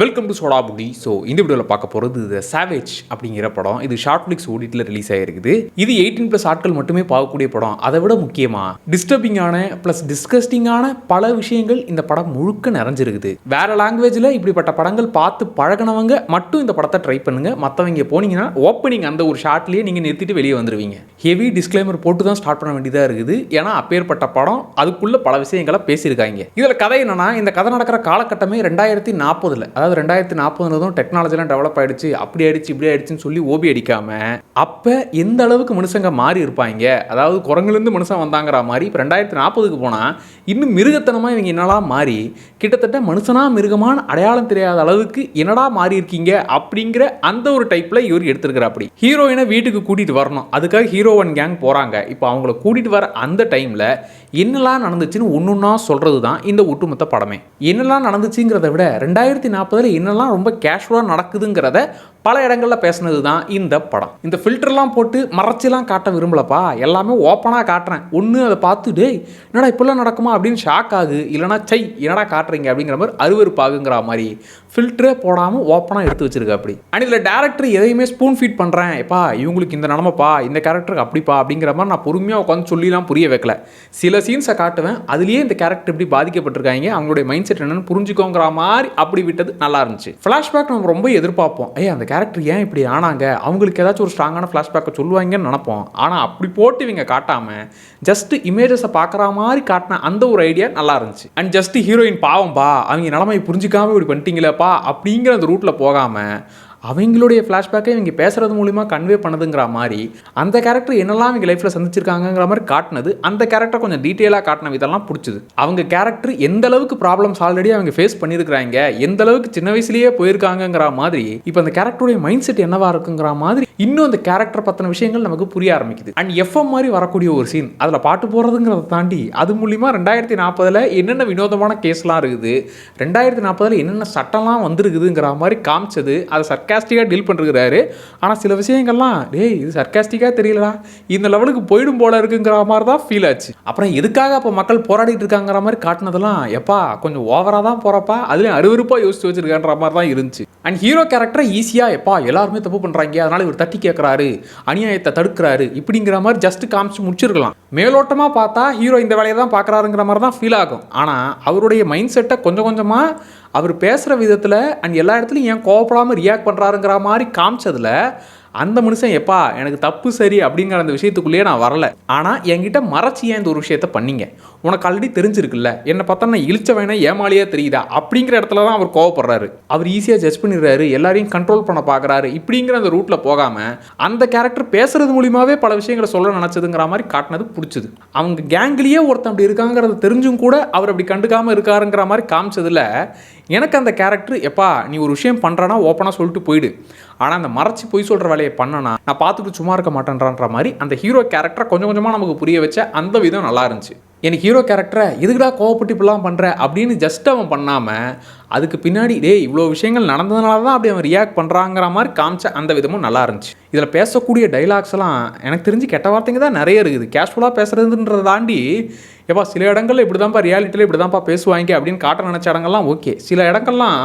Welcome to Soda Pudi so இந்த வீடியோவில் பார்க்க போகிறது த சாவேஜ் அப்படிங்கிற படம். இது ஷார்ட் ஃபிளிக்ஸ் ஓடிட்டில் ரிலீஸ் ஆகிருக்குது இது எயிட்டீன் ப்ளஸ் ஆட்கள் மட்டுமே பார்க்கக்கூடிய படம். அதை விட முக்கியமாக டிஸ்டர்பிங்கான ப்ளஸ் டிஸ்கஸ்டிங்கான பல விஷயங்கள் இந்த படம் முழுக்க நிறைஞ்சிருக்குது. வேற லாங்குவேஜில் இப்படிப்பட்ட படங்கள் பார்த்து பழகினவங்க மட்டும் இந்த படத்தை ட்ரை பண்ணுங்க. மற்றவங்க போனீங்கன்னா ஓப்பனிங் அந்த ஒரு ஷார்ட்லேயே நீங்கள் நிறுத்திட்டு வெளியே வந்துடுவீங்க ஹெவி டிஸ்க்ளைமர் போட்டு தான் ஸ்டார்ட் பண்ண வேண்டியதாக இருக்குது. ஏன்னா அப்பேற்பட்ட படம் அதுக்குள்ளே பல விஷயங்களை பேசியிருக்காங்க. இதில் கதை என்னன்னா இந்த கதை நடக்கிற காலகட்டமே ரெண்டாயிரத்தி நாற்பதில். அதாவது ரெண்டாயிரத்தி நாற்பதுனதும் டெக்னாலஜிலாம் டெவலப் ஆயிடுச்சு அப்படி ஆயிடுச்சு இப்படி ஆயிடுச்சுன்னு சொல்லி ஓபி அடிக்காம அப்போ எந்த அளவுக்கு மனுஷங்க மாறி இருப்பாங்க? அதாவது குரங்குலேருந்து மனுஷன் வந்தாங்கிற மாதிரி இப்போ ரெண்டாயிரத்தி நாற்பதுக்கு போனால் இன்னும் மிருகத்தனமாக இவங்க என்னலாம் மாறி கிட்டத்தட்ட மனுஷனா மிருகமான அடையாளம் தெரியாத அளவுக்கு என்னடா மாறி இருக்கீங்க அப்படிங்கிற அந்த ஒரு டைப்பில் இவர் எடுத்திருக்கிற அப்படி. ஹீரோயினை வீட்டுக்கு கூட்டிகிட்டு வரணும். அதுக்காக ஹீரோவன் கேங் போகிறாங்க இப்போ அவங்கள கூட்டிகிட்டு வர அந்த டைமில் என்னெல்லாம் நடந்துச்சுன்னு ஒன்று ஒன்றா சொல்கிறது தான் இந்த ஒட்டுமொத்த படமே. என்னெல்லாம் நடந்துச்சுங்கிறத விட ரெண்டாயிரத்தி நாற்பது நாற்பதில் என்னெல்லாம் ரொம்ப கேஷுவலாக நடக்குதுங்கிறத பல இடங்களில் பேசுனது தான் இந்த படம். இந்த ஃபில்டர்லாம் போட்டு மறைச்சிலாம் காட்ட விரும்பலப்பா. எல்லாமே ஓப்பனாக காட்டுறேன். ஒன்று அதை பார்த்து டேய் என்னடா இப்படிலாம் நடக்குமா? அப்படின்னு ஷாக் ஆகு இல்லைனா சை என்னடா காட்டுறீங்க? அப்படிங்கிற மாதிரி அருவறுப்பாகுங்கிற மாதிரி ஃபில்டரே போடாமல் ஓப்பனாக எடுத்து வச்சிருக்க அப்படி. அண்ட் இதில் டேரக்டர் எதையுமே ஸ்பூன் ஃபீட் பண்ணுறேன் எப்பா இவங்களுக்கு இந்த நிலமைப்பா இந்த கேரக்டருக்கு அப்படிப்பா அப்படிங்கிற மாதிரி நான் பொறுமையாக உட்காந்து சொல்லிலாம் புரிய வைக்கல. சில சீன்ஸை காட்டுவேன். அதுலேயே இந்த கேரக்டர் இப்படி பாதிக்கப்பட்டிருக்காங்க. அவங்களுடைய மைண்ட் செட் என்னென்னு புரிஞ்சுக்கோங்கிற மாதிரி அப்படி விட்டது நல்லா இருந்துச்சு. ஃப்ளாஷ்பேக் நம்ம ரொம்ப எதிர்பார்ப்போம். ஏய் அந்த கேரக்டர் ஏன் இப்படி ஆனாங்க? அவங்களுக்கு ஏதாச்சும் ஒரு ஸ்ட்ராங்கான ஃப்ளாஷ்பேக்கை சொல்லுவாங்கன்னு நினைப்போம். ஆனால் அப்படி போட்டு இவங்க காட்டாமல் ஜஸ்ட் இமேஜஸை பார்க்குற மாதிரி காட்டின அந்த ஒரு ஐடியா நல்லா இருந்துச்சு. அண்ட் ஜஸ்ட் ஹீரோயின் பாவம்பா அவங்க நிலமையை புரிஞ்சிக்காமல் இப்படி பண்ணிட்டீங்களேப்பா அப்படிங்கிற அந்த ரூட்டில் போகாமல் அவங்களுடைய ஃப்ளாஷ்பேக்கை இவங்க பேசுறது மூலிமா கன்வே பண்ணதுங்கிற மாதிரி அந்த கேரக்டர் என்னெல்லாம் இவங்க லைஃப்பில் சந்திச்சிருக்காங்கங்கிற மாதிரி காட்டினது அந்த கேரக்டர் கொஞ்சம் டீட்டெயிலாக காட்டின இதெல்லாம் பிடிச்சது. அவங்க கேரக்டர் எந்த அளவுக்கு ப்ராப்ளம்ஸ் ஆல்ரெடி அவங்க ஃபேஸ் பண்ணியிருக்கிறாங்க எந்த அளவுக்கு சின்ன வயசுலேயே போயிருக்காங்கிற மாதிரி இப்போ அந்த கேரக்டருடைய மைண்ட் செட் என்னவா இருக்குங்கிற மாதிரி இன்னும் அந்த கேரக்டர் பற்றின விஷயங்கள் நமக்கு புரிய ஆரம்பிக்குது. அண்ட் எஃப்எம் மாதிரி வரக்கூடிய ஒரு சீன் அதில் பாட்டு போடுறதுங்கிறத தாண்டி அது மூலிமா ரெண்டாயிரத்தி நாற்பதில் என்னென்ன வினோதமான கேஸ்லாம் இருக்குது ரெண்டாயிரத்தி நாற்பதில் என்னென்ன சட்டம்லாம் வந்திருக்குதுங்கிற மாதிரி காமிச்சது அதை சர்க்காஸ்டிக்காக டீல் பண்ணிருக்கிறாரு. ஆனால் சில விஷயங்கள்லாம் டேய் இது சர்க்காஸ்டிக்காக தெரியலடா இந்த லெவலுக்கு போயிடும் போல இருக்குங்கிற மாதிரி தான் ஃபீல் ஆச்சு. அப்புறம் எதுக்காக அப்போ மக்கள் போராடிட்டு இருக்காங்கிற மாதிரி காட்டினதெல்லாம் எப்பா கொஞ்சம் ஓவராக தான் போகிறப்பா அதுலேயும் அருவருப்பாக யோசிச்சு வச்சிருக்கேன்ற மாதிரி தான் இருந்துச்சு. அண்ட் ஹீரோ கேரக்டரை ஈஸியாக எப்பா எல்லாருமே தப்பு பண்ணுறாங்க அதனால் இவர் தட்டி கேட்குறாரு அநியாயத்தை தடுக்கிறாரு இப்படிங்கிற மாதிரி ஜஸ்ட் காமிச்சு முடிச்சிருக்கலாம். மேலோட்டமாக பார்த்தா ஹீரோ இந்த வேலையை தான் பார்க்குறாருங்கிற மாதிரி தான் ஃபீல் ஆகும். ஆனால் அவருடைய மைண்ட் செட்டை கொஞ்சம் கொஞ்சமாக அவர் பேசுகிற விதத்தில் அண்ட் எல்லா இடத்துலையும் ஏன் கோவப்படாமல் ரியாக்ட் பண்ணுறாருங்கிற மாதிரி காமிச்சதில் அந்த மனுஷன் எப்பா எனக்கு தப்பு சரி அப்படிங்கிற அந்த விஷயத்துக்குள்ளேயே நான் வரல. ஆனால் என்கிட்ட மறைச்சி ஏன் இந்த ஒரு விஷயத்த பண்ணீங்க? உனக்கு ஆல்ரெடி தெரிஞ்சிருக்குல்ல. என்னை பார்த்தா நான் இழிச்ச வேணா ஏமாலியாக தெரியுதா? அப்படிங்கிற இடத்துல தான் அவர் கோவப்படுறாரு. அவர் ஈஸியாக ஜட்ஜ் பண்ணிடுறாரு. எல்லாரையும் கண்ட்ரோல் பண்ண பார்க்குறாரு இப்படிங்கிற அந்த ரூட்டில் போகாமல் அந்த கேரக்டர் பேசுறது மூலியமாகவே பல விஷயங்களை சொல்ல நினச்சதுங்கிற மாதிரி காட்டினது பிடிச்சது. அவங்க கேங்லேயே ஒருத்தன் அப்படி இருக்காங்கிறத தெரிஞ்சும் கூட அவர் அப்படி கண்டுக்காமல் இருக்காருங்கிற மாதிரி காமிச்சதில் எனக்கு அந்த கேரக்டர் எப்பா நீ ஒரு விஷயம் பண்ணுறனா ஓப்பனாக சொல்லிட்டு போயிடு. ஆனால் அந்த மறைச்சி பொய் சொல்கிற வேலையை பண்ணனா நான் பார்த்துட்டு சும்மா இருக்க மாட்டேன்றான்ற மாதிரி அந்த ஹீரோ கேரக்டரை கொஞ்சம் கொஞ்சமாக நமக்கு புரிய வச்ச அந்த விதம் நல்லா இருந்துச்சு. எனக்கு ஹீரோ கேரக்டரை எதுக்குடா கோவப்பட்டு இப்படிலாம் பண்ணுற அப்படின்னு ஜஸ்ட் அவன் பண்ணாமல் அதுக்கு பின்னாடி டே இவ்வளோ விஷயங்கள் நடந்ததுனால தான் அப்படி அவன் ரியாக்ட் பண்ணுறாங்கிற மாதிரி காமிச்ச அந்த விதமும் நல்லா இருந்துச்சு. இதில் பேசக்கூடிய டைலாக்ஸ் எல்லாம் எனக்கு தெரிஞ்சு கெட்ட வார்த்தைங்க தான் நிறைய இருக்குது. கேஷுவலாக பேசுகிறதுன்றதை தாண்டி எப்பா சில இடங்களில் இப்படி தான்ப்பா ரியாலிட்டியில் இப்படி தான்ப்பா பேசுவாங்க அப்படின்னு காட்ட நினச்ச இடங்கள்லாம் ஓகே சில இடங்கள்லாம்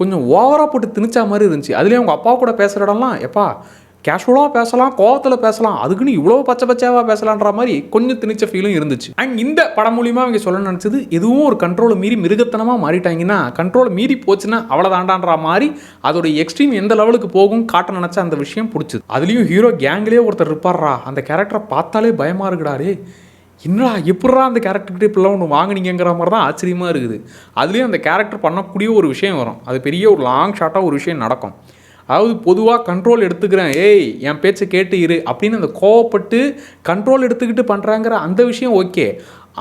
கொஞ்சம் ஓவராக போட்டு திணிச்சா மாதிரி இருந்துச்சு. அதுலேயும் அவங்க அப்பா கூட பேசுகிற இடம்லாம் எப்பா கேஷுவலாக பேசலாம் கோவத்தில் பேசலாம். அதுக்குன்னு இவ்வளோ பச்சை பச்சையாக பேசலான்ற மாதிரி கொஞ்சம் திணிச்ச ஃபீலும் இருந்துச்சு. அண்ட் இந்த படம் மூலியமாக அவங்க சொல்ல நினச்சது எதுவும் ஒரு கண்ட்ரோலை மீறி மிருகத்தனமாக மாறிட்டாங்கன்னா கண்ட்ரோலை மீறி போச்சுன்னா அவ்வளோதாண்டான்ற மாதிரி அதோடைய எக்ஸ்ட்ரீம் எந்த லெவலுக்கு போகும் காட்ட நினச்ச அந்த விஷயம் பிடிச்சது. அதுலேயும் ஹீரோ கேங்லேயே ஒருத்தர் இருப்பார்ரா அந்த கேரக்டரை பார்த்தாலே பயமாக இருக்குடாரே என்னடா எப்படா அந்த கேரக்டர்கிட்ட இப்படிலாம் ஒன்று வாங்கினீங்கிற மாதிரி தான் ஆச்சரியமாக இருக்குது. அதுலேயும் அந்த கேரக்டர் பண்ணக்கூடிய ஒரு விஷயம் வரும். அது பெரிய ஒரு லாங் ஷார்ட்டாக ஒரு விஷயம் நடக்கும். அதாவது பொதுவாக கண்ட்ரோல் எடுத்துக்கிறேன். ஏய் என் பேச்சை கேட்டு இரு அப்படின்னு அந்த கோவப்பட்டு கண்ட்ரோல் எடுத்துக்கிட்டு பண்ணுறாங்கிற அந்த விஷயம் ஓகே.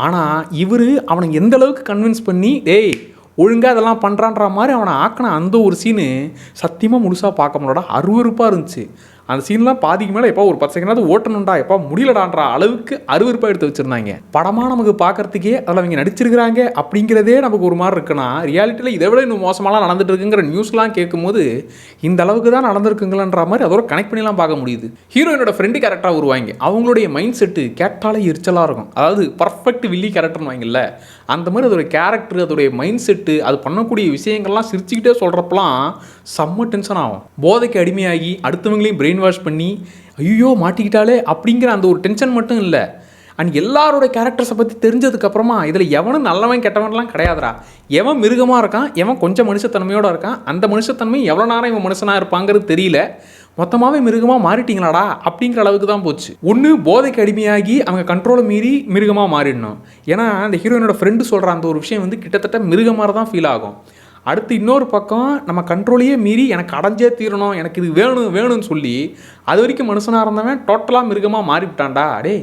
ஆனால் இவர் அவனை எந்த அளவுக்கு கன்வின்ஸ் பண்ணி டேய் ஒழுங்காக அதெல்லாம் பண்ணுறான்ற மாதிரி அவனை ஆக்கின அந்த ஒரு சீனு சத்தியமாக முழுசாக பார்க்க முடியாடா அருவருப்பாக இருந்துச்சு. அந்த சீன்லாம் பாதிக்கு மேலே எப்போ ஒரு பத்து செகண்டாவது ஓட்டணும்டா எப்போ முடியலடான்ற அளவுக்கு அருவருப்பாக எடுத்து வச்சுருந்தாங்க. படமாக நமக்கு பார்க்கறதுக்கே அதில் அவங்க நடிச்சிருக்கிறாங்க அப்படிங்கிறதே நமக்கு ஒரு மாதிரி இருக்குன்னா ரியாலிட்டியில் இதை விட இன்னும் மோசமாலாம் நடந்துட்டு இருக்குங்கிற நியூஸ்லாம் கேட்கும்போது இந்த அளவுக்கு தான் நடந்திருக்குங்களன்ற மாதிரி அதோட கனெக்ட் பண்ணிலாம் பார்க்க முடியுது. ஹீரோயினோட ஃப்ரெண்டு கேரக்டராக வருவாங்க. அவங்களுடைய மைண்ட் செட்டு கேட்டாலே எரிச்சலாக இருக்கும். அதாவது பர்ஃபெக்ட் வில்லி கேரக்டர்னு வாங்கல. அந்த மாதிரி அதோடய கேரக்டர் அதோடைய மைண்ட் செட்டு அது பண்ணக்கூடிய விஷயங்கள்லாம் சிரிச்சுக்கிட்டே சொல்கிறப்பலாம் செம்ம டென்ஷன் ஆகும். போதைக்கு அடிமையாகி அடுத்தவங்களையும் பிரெயின் வாஷ் பண்ணி ஐயோ மாட்டிக்கிட்டாலே அப்படிங்கிற அந்த ஒரு டென்ஷன் மட்டும் இல்லை. அண்ட் எல்லாரோட கேரக்டர்ஸை பற்றி தெரிஞ்சதுக்கப்புறமா இதில் எவனும் நல்லவன் கெட்டவன்லாம் கிடையாதுடா. எவன் மிருகமாக இருக்கான் எவன் கொஞ்சம் மனுஷத்தன்மையோடு இருக்கான் அந்த மனுஷத்தன்மை எவ்வளோ நேரம் இவன் மனுஷனாக இருப்பாங்கிறது தெரியல. மொத்தமாகவே மிருகமாக மாறிட்டீங்களாடா அப்படிங்கிற அளவுக்கு தான் போச்சு. ஒன்று போதைக்கு அடிமையாகி அவங்க கண்ட்ரோலை மீறி மிருகமாக மாறிடணும். ஏன்னா அந்த ஹீரோயினோட ஃப்ரெண்டு சொல்கிற அந்த ஒரு விஷயம் வந்து கிட்டத்தட்ட மிருகமாக தான் ஃபீல் ஆகும். அடுத்து இன்னொரு பக்கம் நம்ம கண்ட்ரோலையே மீறி எனக்கு அடைஞ்சே தீரணும் எனக்கு இது வேணும் வேணும்னு சொல்லி அது வரைக்கும் மனுஷனாக இருந்தவன் டோட்டலாக மிருகமாக மாறிவிட்டான்டா. அடே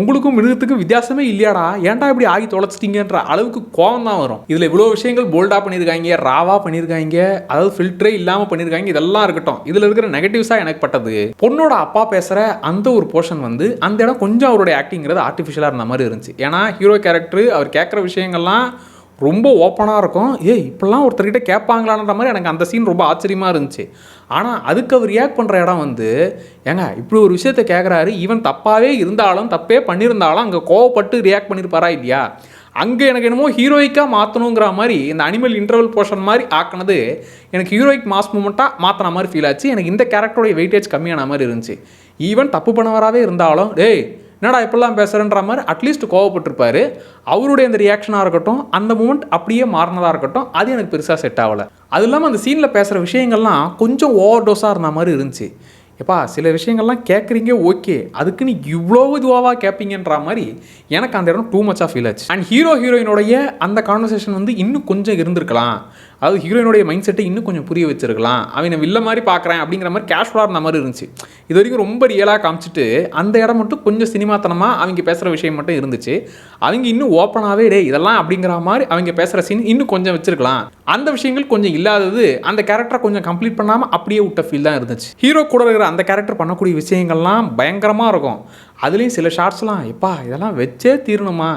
உங்களுக்கும் மிருகத்துக்கும் வித்தியாசமே இல்லையாடா. ஏன்டா இப்படி ஆகி தொலைச்சிட்டிங்கன்ற அளவுக்கு கோவம் தான் வரும். இதில் இவ்வளோ விஷயங்கள் போல்டாக பண்ணியிருக்காங்க ராவாக பண்ணியிருக்காங்க அதாவது ஃபில்டரே இல்லாமல் பண்ணியிருக்காங்க இதெல்லாம் இருக்கட்டும். இதில் இருக்கிற நெகட்டிவ்ஸாக எனக்கு பட்டது. பொண்ணோட அப்பா பேசுகிற அந்த ஒரு போர்ஷன் வந்து அந்த இடம் கொஞ்சம் அவருடைய ஆக்டிங்கிறது ஆர்டிஃபிஷியலாக இருந்த மாதிரி இருந்துச்சு. ஏன்னா ஹீரோ கேரக்டர் அவர் கேட்குற விஷயங்கள்லாம் ரொம்ப ஓப்பனாக இருக்கும். ஏய் இப்படிலாம் ஒருத்தர்கிட்ட கேட்பாங்களான்ற மாதிரி எனக்கு அந்த சீன் ரொம்ப ஆச்சரியமாக இருந்துச்சு. ஆனால் அதுக்கு அவர் ரியாக்ட் பண்ணுற இடம் வந்து ஏங்க இப்படி ஒரு விஷயத்த கேட்குறாரு ஈவன் தப்பாகவே இருந்தாலும் தப்பே பண்ணியிருந்தாலும் அங்கே கோவப்பட்டு ரியாக்ட் பண்ணியிருப்பாரா இல்லையா? அங்கே எனக்கு என்னமோ ஹீரோயிக்காக மாற்றணுங்கிற மாதிரி இந்த அனிமல் இன்டர்வல் போர்ஷன் மாதிரி ஆக்கினது எனக்கு ஹீரோயிக் மாஸ் மூமெண்ட்டாக மாற்றின மாதிரி ஃபீல் ஆச்சு. எனக்கு இந்த கேரக்டரோடைய வெயிட்டேஜ் கம்மியான மாதிரி இருந்துச்சு. ஈவன் தப்பு பண்ணவராகவே இருந்தாலும் டேய் என்னடா இப்படிலாம் பேசுகிறேன்ற மாதிரி அட்லீஸ்ட் கோவப்பட்டிருப்பாரு. அவருடைய அந்த ரியாக்ஷனாக இருக்கட்டும் அந்த மூமெண்ட் அப்படியே மாறினதாக இருக்கட்டும் அது எனக்கு பெருசாக செட் ஆகலை. அது இல்லாமல் அந்த சீனில் பேசுகிற விஷயங்கள்லாம் கொஞ்சம் ஓவர் டோஸாக இருந்த மாதிரி இருந்துச்சு. எப்பா சில விஷயங்கள்லாம் கேட்குறீங்க ஓகே அதுக்கு நீ இவ்வளோ இதுவாக கேட்பீங்கன்ற மாதிரி எனக்கு அந்த இடம் டூ மச்சாக ஃபீல் ஆச்சு. அண்ட் ஹீரோ ஹீரோயினுடைய அந்த கான்வர்சேஷன் வந்து இன்னும் கொஞ்சம் இருந்திருக்கலாம். அதாவது ஹீரோயினுடைய மைண்ட் செட்டை இன்னும் கொஞ்சம் புரிய வச்சிருக்கலாம். அவனை வில்ல மாதிரி பார்க்குறேன் அப்படிங்கிற மாதிரி கேஷுவலாக இருந்த மாதிரி இருந்துச்சு. இது வரைக்கும் ரொம்ப ரியலாக காமிச்சிட்டு அந்த இடம் மட்டும் கொஞ்சம் சினிமாத்தனமாக அவங்க பேசுகிற விஷயம் மட்டும் இருந்துச்சு. அவங்க இன்னும் ஓப்பனாகவே டே இதெல்லாம் அப்படிங்கிற மாதிரி அவங்க பேசுகிற சீன் இன்னும் கொஞ்சம் வச்சிருக்கலாம். அந்த விஷயங்கள் கொஞ்சம் இல்லாதது அந்த கேரக்டரை கொஞ்சம் கம்ப்ளீட் பண்ணாமல் அப்படியே விட்ட ஃபீல் தான் இருந்துச்சு. ஹீரோ கூட இருக்கிற அந்த கேரக்டர் பண்ணக்கூடிய விஷயங்கள்லாம் பயங்கரமாக இருக்கும். அதுலேயும் சில ஷார்ட்ஸ்லாம் எப்பா இதெல்லாம் வச்சே தீரணுமா?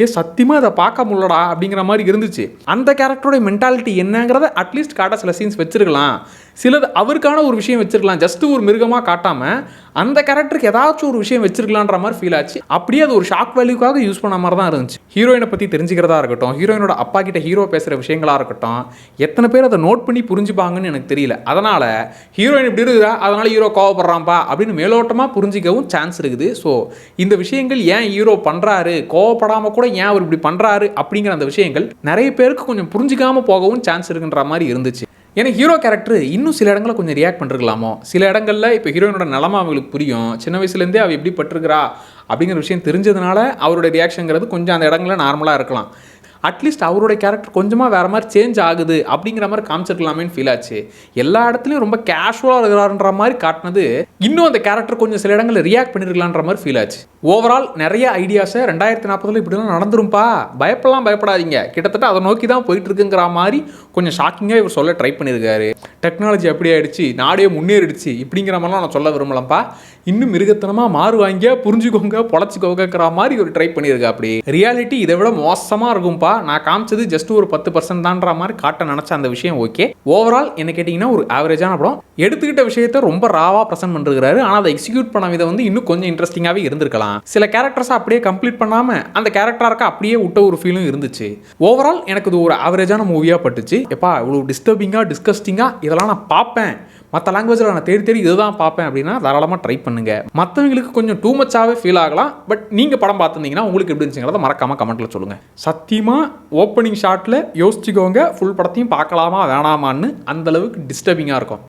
ஏ சத்தியமாக அதை பார்க்க முடியலடா அப்படிங்கிற மாதிரி இருந்துச்சு. அந்த கேரக்டரோட மென்டாலிட்டி என்னங்கிறத அட்லீஸ்ட் காட்ட சில சீன்ஸ் வச்சிருக்கலாம். சிலது அவருக்கான ஒரு விஷயம் வச்சிருக்கலாம். ஜஸ்ட் ஒரு மிருகமாக காட்டாமல் அந்த கேரக்டருக்கு ஏதாச்சும் ஒரு விஷயம் வச்சிருக்கலான்ற மாதிரி ஃபீல் ஆச்சு. அப்படியே அது ஒரு ஷாக் வேல்யூக்காக யூஸ் பண்ண மாதிரி தான் இருந்துச்சு. ஹீரோயினை பற்றி தெரிஞ்சுக்கிறதா இருக்கட்டும் ஹீரோயினோட அப்பா கிட்ட ஹீரோ பேசுகிற விஷயங்களாக இருக்கட்டும் எத்தனை பேர் அதை நோட் பண்ணி புரிஞ்சுப்பாங்கன்னு எனக்கு தெரியல. அதனால் ஹீரோயின் இப்படி இருக்குதா? அதனால் ஹீரோ கோவப்படுறான்ப்பா அப்படின்னு மேலோட்டமாக புரிஞ்சிக்கவும் சான்ஸ் இருக்குது. ஸோ இந்த விஷயங்கள் ஏன் ஹீரோ பண்ணுறாரு கோவப்படாமல் கூட ஏன் அவர் இப்படி பண்ணுறாரு அப்படிங்கிற அந்த விஷயங்கள் நிறைய பேருக்கு கொஞ்சம் புரிஞ்சிக்காமல் போகவும் சான்ஸ் இருக்குன்ற மாதிரி இருந்துச்சு. ஏன்னா ஹீரோ கேரக்டர் இன்னும் சில இடங்களில் கொஞ்சம் ரியாக்ட் பண்ணிருக்கலாமோ? சில இடங்களில் இப்போ ஹீரோயினோட நிலமை அவங்களுக்கு புரியும். சின்ன வயசுலேருந்தே அவள் எப்படி பட்டிருக்கிறா அப்படிங்கிற விஷயம் தெரிஞ்சதுனால அவருடைய ரியாக்ஷனுங்கிறது கொஞ்சம் அந்த இடங்களில் நார்மலாக இருக்கலாம். அட்லீஸ்ட் அவருடைய கேரக்டர் கொஞ்சமாக வேறு மாதிரி சேஞ்ச் ஆகுது அப்படிங்கிற மாதிரி காமிச்சிருக்கலாமேன்னு ஃபீல் ஆச்சு. எல்லா இடத்துலையும் ரொம்ப கேஷுவலாக இருக்கிறாருன்ற மாதிரி காட்டினது இன்னும் அந்த கேரக்டர் கொஞ்சம் சில இடங்களில் ரியாக்ட் பண்ணிருக்கலான்ற மாதிரி ஃபீல் ஆச்சு. ஓவரால் நிறைய ஐடியாஸை ரெண்டாயிரத்தி நாற்பதில் இப்படிலாம் நடந்துரும்பா? பயப்படலாம் பயப்படாதீங்க. கிட்டத்தட்ட அதை நோக்கி தான் போயிட்டு இருக்குங்கிற மாதிரி கொஞ்சம் ஷாக்கிங்காக இவர் சொல்ல ட்ரை பண்ணியிருக்காரு டெக்னாலஜி அப்படி ஆகிடுச்சு நாடே முன்னேறிடுச்சு. இப்படிங்கிற மாதிரிலாம் நான் சொல்ல விரும்பலப்பா. இன்னும் மிருகத்தனமாக மாறுவாங்க புரிஞ்சுக்கோங்க பொழைச்சிக்கோங்கிற மாதிரி ஒரு ட்ரை பண்ணியிருக்கா அப்படி ரியாலிட்டி இதை விட மோசமாக இருக்கும்ப்பா நான் காமிச்சது ஜஸ்ட் ஒரு பத்து பர்சன்ட் தான்ற மாதிரி காட்ட நினச்ச அந்த விஷயம் ஓகே ஓவரால் என்ன கேட்டிங்கன்னா ஒரு ஆவரேஜான படம். எடுத்துக்கிட்ட விஷயத்த ரொம்ப ராவாக ப்ரெசென்ட் பண்ணிருக்காரு ஆனால் அதை எக்ஸிக்யூட் பண்ண விதம் வந்து இன்னும் கொஞ்சம் இன்ட்ரெஸ்டிங்காகவே இருந்திருக்கலாம். சில கேரக்டர்ஸை அப்படியே கம்ப்ளீட் பண்ணாமல் அந்த கேரக்டராக அப்படியே விட்ட ஒரு ஃபீலும் இருந்துச்சு. ஓவரால் எனக்கு இது ஒரு ஆவரேஜான மூவியாக பட்டுச்சு. எப்பா இவ்வளோ டிஸ்டர்பிங்காக டிஸ்கஸ்டிங்காக இதெல்லாம் நான் பார்ப்பேன். மற்ற லாங்குவேஜில் நான் தேடி தேடி இதுதான் பார்ப்பேன் அப்படின்னா தாராளமாக ட்ரை பண்ணுங்கள் மற்றவங்களுக்கு கொஞ்சம் டூ மச்சாகவே ஃபீல் ஆகலாம். பட் நீங்கள் படம் பார்த்துருந்தீங்கன்னா உங்களுக்கு எப்படி இருந்துச்சுங்கிறத மறக்காமல் கமெண்ட்டில் சொல்லுங்கள் சத்தியமாக ஓப்பனிங் ஷாட்டில் யோசிச்சுக்கோங்க. ஃபுல் படத்தையும் பார்க்கலாமா வேணாமான்னு அந்தளவுக்கு டிஸ்டர்பிங்காக இருக்கும்.